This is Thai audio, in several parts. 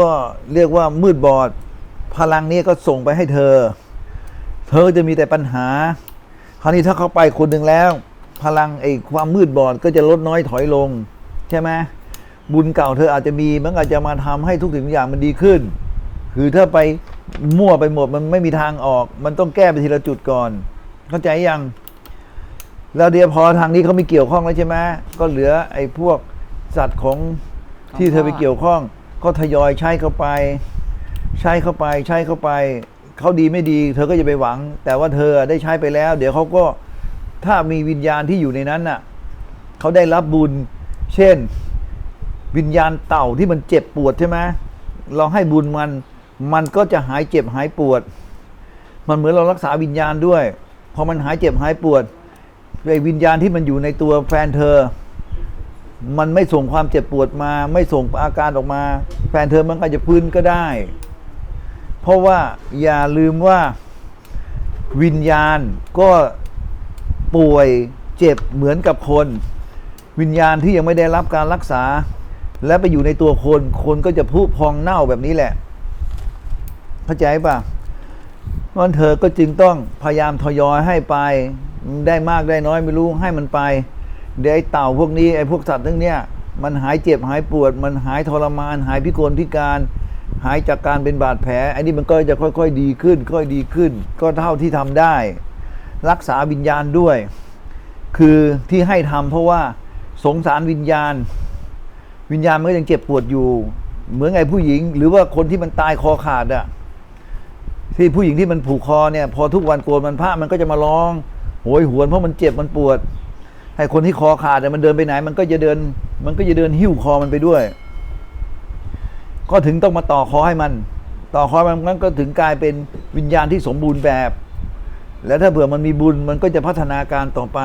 ก็เรียกว่ามืดบอด พลังนี้ก็ส่งไปให้เธอ เธอจะมีแต่ปัญหา คราวนี้ถ้าเขาไปคนหนึ่งแล้ว พลังไอ้ความมืดบอดก็จะลดน้อยถอยลง ใช่ไหมบุญเก่าเธออาจจะมีมันอาจจะมาทำให้ทุกสิ่งทุกอย่างมันดีขึ้น คือถ้าไปมั่วไปหมดมันไม่มีทางออก มันต้องแก้ไปทีละจุดก่อน เข้าใจยังแล้วเดี๋ยวพอทางนี้เขาไม่เกี่ยวข้องแล้วใช่ไหมก็เหลือไอ้พวกสัตว์ของที่เธอไปเกี่ยวข้อง ก็ทยอยใช้เข้าไป ใช้เข้าไปใช้เข้าไป เขาดีไม่ดี เธอก็จะไปหวัง แต่ว่าเธอได้ใช้ไปแล้ว เดี๋ยวเขาก็ถ้ามีวิญญาณที่อยู่ในนั้นน่ะเขาได้รับบุญ เช่น วิญญาณเต่าที่มันเจ็บปวดใช่ไหมเราให้บุญมัน มันก็จะหายเจ็บหายปวด มันเหมือนเรารักษาวิญญาณด้วย พอมันหายเจ็บหายปวดไอ้วิญญาณที่มันอยู่ในตัวแฟนเธอ มันไม่ส่งความเจ็บปวดมา ไม่ส่งอาการออกมา แฟนเธอมันก็จะพื้นก็ได้ เพราะว่าอย่าลืมว่าวิญญาณก็ป่วยเจ็บเหมือนกับคน วิญญาณที่ยังไม่ได้รับการรักษา และไปอยู่ในตัวคน คนก็จะพุพองเน่าแบบนี้แหละเข้าใจปะนั่นเธอก็จึงต้องพยายามทยอยให้ไป ได้มากได้น้อยไม่รู้ให้มันไป เดี๋ยวไอ้เต่าพวกนี้ไอ้พวกสัตว์ทั้งเนี้ยมันหายเจ็บหายปวด มันหายทรมาน หายพิกลพิการ หายจากการเป็นบาดแผลไอ้นี่มันก็จะค่อยๆ ดีขึ้น ค่อยดีขึ้น ก็เท่าที่ทำได้ รักษาวิญญาณด้วย คือที่ให้ทำเพราะว่าสงสารวิญญาณ วิญญาณมันก็ยังเจ็บปวดอยู่ เหมือนไงผู้หญิง หรือว่าคนที่มันตายคอขาดอะที่ผู้หญิงที่มันผูกคอเนี่ย พอทุกวันโกนมันผ้ามันก็จะมาร้องโหยหวนเพราะมันเจ็บมันปวด ให้คนที่คอขาดเนี่ยมันเดินไปไหน มันก็จะเดิน มันก็จะเดินหิ้วคอมันไปด้วย ก็ถึงต้องมาต่อคอให้มัน ต่อคอมันมันก็ถึงกลายเป็นวิญญาณที่สมบูรณ์แบบ แล้วถ้าเผื่อมันมีบุญมันก็จะพัฒนาการต่อไป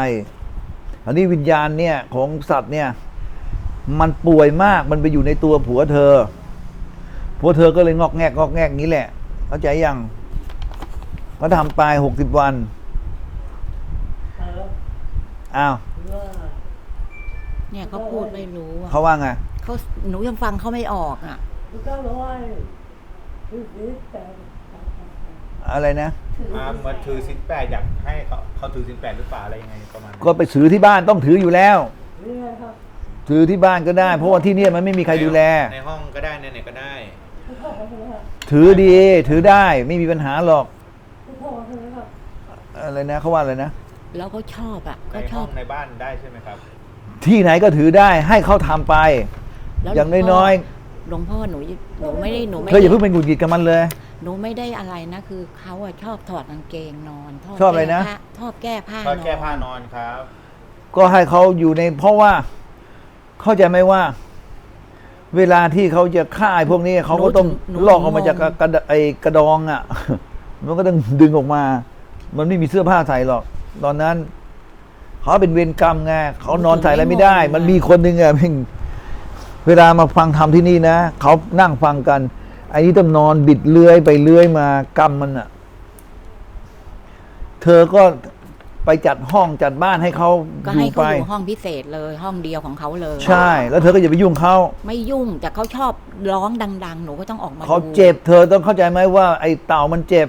อันนี้วิญญาณเนี่ยของสัตว์เนี่ยมันป่วยมากมันไปอยู่ในตัวผัวเธอ ผัวเธอก็เลยงอกแงกงอกแงกนี้แหละ เข้าใจยังก็ทำไปหกสิบวัน อ้าวว่าเนี่ยเขาพูดไม่รู้อะเขาว่าไงเขาหนูยังฟังเขาไม่ออกอะพระเจ้าบอกว่าคือคือแต่อะไรนะมาเหมือนถือสินแปดอยากให้เขาเขาถือสินแปดหรือเปล่าอะไรยังไงประมาณนั้นก็ไปถือที่บ้านต้องถืออยู่แล้วนี่ไงครับถือที่บ้านก็ได้ เพราะว่าที่เนี่ยมันไม่มีใครดูแล ในห้องก็ได้ในไหนก็ได้พระพ่อใช่ไหมครับถือดี ถือได้ไม่มีปัญหาหรอกพระพ่อใช่ไหมครับอะไรนะเขาว่าอะไรนะ แล้วก็ชอบอะในก็ชห้ออบงในบ้านได้ใช่ไหมครับ ที่ไหนก็ถือได้ให้เขาทำไป แล้วอย่างหลวงพ่น้อยหลวงพ่อหนูหนูไม่ได้หนูๆไม่เธออย่าเพิ่งเป็นหงุดหงิดกับมันเลย หนูไม่ได้อะไรนะคือเขาอะชอบถอดกางเกงนอนชอบชอบอะไรนะ แก้ผ้าชอบแก้ผ้าก็นอนแก้ผ้านอนครับก็ให้เขาอยู่ในเพราะว่า เข้าใจไหมว่า เวลาที่เขาจะฆ่าไอ้พวกนี้เขาก็ต้องลอกออกมาจากกระกระไอ้กระดองอะ มันก็ต้องดึงออกมา มันไม่มีเสื้อผ้าใส่หรอก ตอนนั้น เขาเป็นเวรกรรมไงเขานอนใส่อะไรไม่ได้ มันมีคนหนึ่งอะเพ่งเวลามาฟังธรรมที่นี่นะเขานั่งฟังกันไอ้นี่ต้องนอนบิดเลื้อยไปเลื้อยมากรรมมันอะเธอก็ไปจัดห้องจัดบ้านให้เขาก็อให้ยู่เขาไปอยู่ห้องพิเศษเลย ห้องเดียวของเขาเลย ใช่ แล้วเธอก็อย่าไปยุ่งเขาไม่ยุ่งแต่เขาชอบร้องดัง ๆ หนูก็ต้องออกมาเขาดูเจ็บ เธอต้องเข้าใจไหมว่าไอ้เต่ามันเจ็บ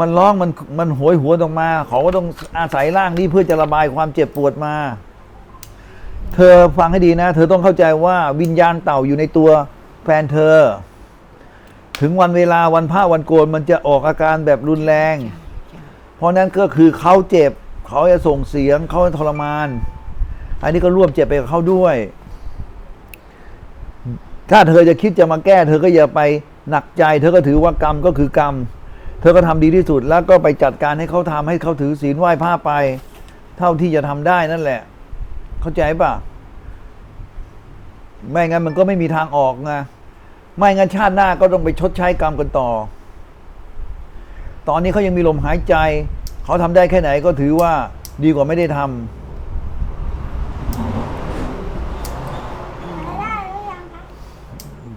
มันร้องมันมันโหยหัวออกมา เขาก็ต้องอาศัยร่างนี้เพื่อจะระบายความเจ็บปวดมา เธอฟังให้ดีนะ เธอต้องเข้าใจว่าวิญญาณเต่าอยู่ในตัวแฟนเธอ ถึงวันเวลาวันพระวันโกนมันจะออกอาการแบบรุนแรง เพราะนั้นก็คือเขาเจ็บ เขาจะส่งเสียงเขาทรมาน อันนี้ก็ร่วมเจ็บไปกับเขาด้วย ถ้าเธอจะคิดจะมาแก้ เธอก็อย่าไปหนักใจ เธอก็ถือว่ากรรมก็คือกรรม เธอก็ทำดีที่สุดแล้วก็ไปจัดการให้เขาทำให้เขาถือศีลไหว้ผ้าไป เท่าที่จะทำได้นั่นแหละ เข้าใจป่ะไม่งั้นมันก็ไม่มีทางออกไงไม่งั้นชาติหน้าก็ต้องไปชดใช้กรรมกันต่อ ตอนนี้เขายังมีลมหายใจ เขาทำได้แค่ไหนก็ถือว่าดีกว่าไม่ได้ทำได้หรือยังคะ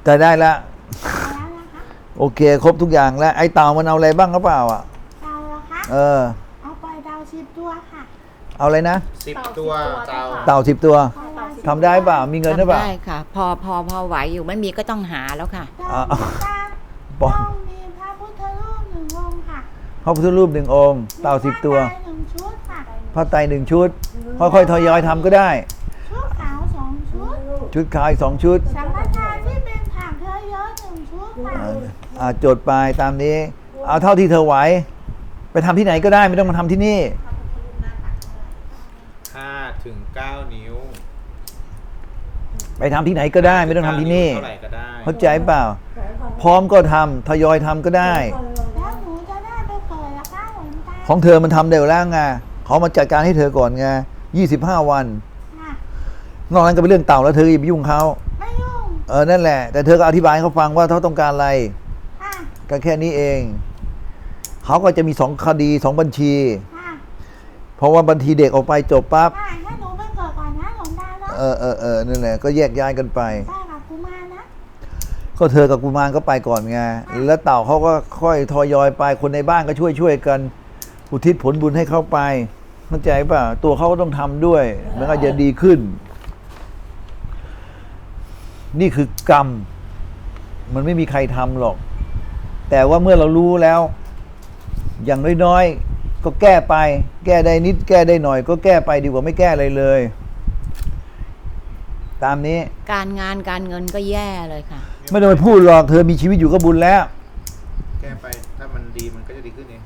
แต่ได้ละ เอาแล้วนะคะ โอเค ครบทุกอย่างแล้ว ไอ้เต่ามันเอาอะไรบ้างก็เปล่าอะ เตาแล้วคะ เออ เอาปล่อยดาวสิบตัวค่ะเอาอะไรนะ สิบตัวเตา เต่าสิบตัวปล่อยดาวสิทำได้เปล่า มีเงินหรือเปล่า ทำได้ค่ะ พอพอพอไหวอยู่ไม่มีก็ต้องหาแล้วค่ะอ่าหลวงตาปอต้องมีพระพุทธรูปหนึ่งองค์ค่ะพระพุทธรูปหนึ่งองค์ เต่าสิบตัว มีผ้าไตรหนึ่งชุดค่ะพระไตรหนึ่งชุด ค่อยๆทยอยทำก็ได้ ชุดขาวสองชุด ชุดขาวอีกสองชุดสังฆทานที่เป็นผักเยอะๆหนึ่งชุดค่ะ อ่าอ่าจดไปตามนี้ เอาเท่าที่เธอไหว ไปทำที่ไหนก็ได้ไม่ต้องมาทำที่นี่ ห้าถึงเก้านิ้วไปทำที่ไหนก็ได้ไม่ต้องทำที่นี่ เท่าไหร่ก็ได้เข้าใจเปล่า พร้อมก็ทำทยอยทำก็ได้ แล้วหนูจะได้ไปเกิดละคะหลวงตาของเธอมันทำเร็วแล้วไงเขามาจัดการให้เธอก่อนไงยี่สิบห้าวันค่ะนอกนั้นก็เป็นเรื่องเต่าแล้วเธออย่าไปยุ่งเขาไม่ยุ่ง เออนั่นแหละ แต่เธอก็อธิบายให้เขาฟังว่าเขาต้องการอะไรค่ะ ก็แค่นี้เอง เขาก็จะมีสองคดีสองบัญชี ค่ะเพราะว่าบัญชีเด็กออกไปจบปั๊บค่ะให้หนูไปเกิดก่อนนะหลวงตาเนาะเออเออเออนั่นแหละก็แยกย้ายกันไปไปกับกุมารนะ ก็เธอกับกุมารก็ไปก่อนไงแล้วเต่าเขาก็ค่อยทยอยไปคนในบ้านก็ช่วยช่วยกัน อุทิศผลบุญให้เขาไปเข้าใจป่ะตัวเขาก็ต้องทำด้วยมันก็จะดีขึ้น นี่คือกรรม มันไม่มีใครทำหรอก แต่ว่าเมื่อเรารู้แล้ว อย่างน้อยๆ ก็แก้ไป แก้ได้นิด แก้ได้หน่อย ก็แก้ไปดีกว่าไม่แก้อะไรเลย ตามนี้การงานการเงินก็แย่เลยค่ะ ไม่ต้องไปพูดหรอกเธอมีชีวิตอยู่ก็บุญแล้ว แก้ไปถ้ามันดีมันก็จะดีขึ้นเอง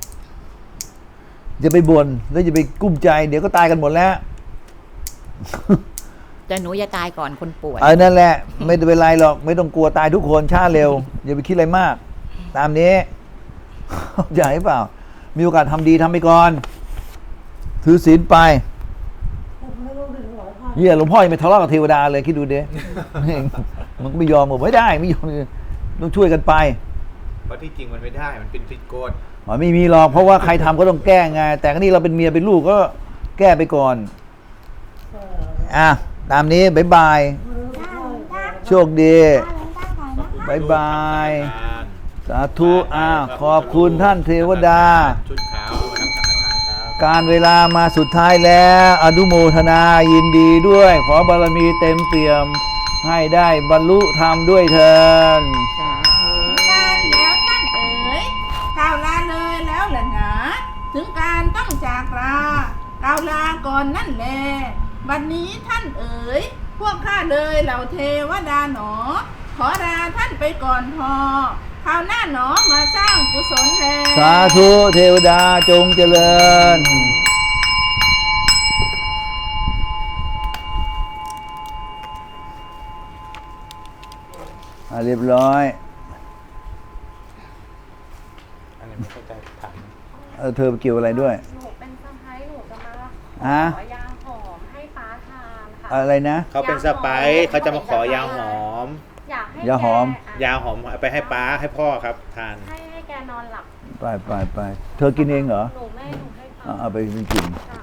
อย่าไปบ่นแล้วอย่าไปกุ้มใจ เดี๋ยวก็ตายกันหมดแล้ว แต่หนูจะตายก่อนคนป่วย เออนั่นแหละ ไม่เป็นไรหรอก ไม่ต้องกลัวตายทุกคนช้าเร็ว อย่าไปคิดอะไรมาก ตามนี้เข้าใจเปล่า มีโอกาสทำดีทำไปก่อน ถือศีลไปผมไม่รู้ถึงหัวผ้าเยี่ยหลวงพ่อยังไปทะเลาะกับเทวดาเลยคิดดูเด้มันก็ไม่ยอมบอกไม่ได้ไม่ยอมต้องช่วยกันไปเพราะที่จริงมันไม่ได้มันเป็นผิดกฎอ๋อไม่มีหรอกเพราะว่าใครทำก็ต้องแก้ไง แต่ก็นี่เราเป็นเมียเป็นลูกก็แก้ไปก่อนเอออะตามนี้บ๊ายบายไม่รู้ได้ผ้าหลวงตาโชคดีได้หลวงตาก่อนนะคะบ๊ายบายทาน สาธุอ่าขอบคุณท่านเทวดา ชุดขาวมาทำสังฆทานครับการเวลามาสุดท้ายแล้ว อนุโมทนายินดีด้วย ขอบารมีเต็มเปี่ยม ให้ได้บรรลุธรรมด้วยเถินสาธุการแล้วท่านเอ๋ยกล่าวลาเลยแล้วแหละหนาถึงการต้องจากลากล่าวลาก่อนนั่นแลวันนี้ท่านเอ๋ย พวกข้าเลยเหล่าเทวดาหนอ ขอลาท่านไปก่อนพอ คราวหน้าหนอมาสร้างกุศลแลสาธุเทวดาจงเจริญ อะเรียบร้อยอันนี้ไม่เข้าใจถามเออเธอเกี่ยวอะไรด้วย หนูเป็นสะพ้ายหนูจะมาฮะขอยาหอมให้ป้าทานค่ะอะไรนะ เขาเป็นสไปซ์เขาจะมาขอยาหอมอ ยากให้ยาหอมแกยาหอมเอาไปให้ป้าให้พ่อครับ ทาน ให้ให้แกนอนหลับไปไปไปเธอกินเองเหรอหนูไม่หนูให้เอาเขาเอาไปกิน ค่ะ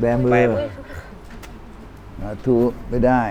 แบมือแบมือสาธุไม่ได้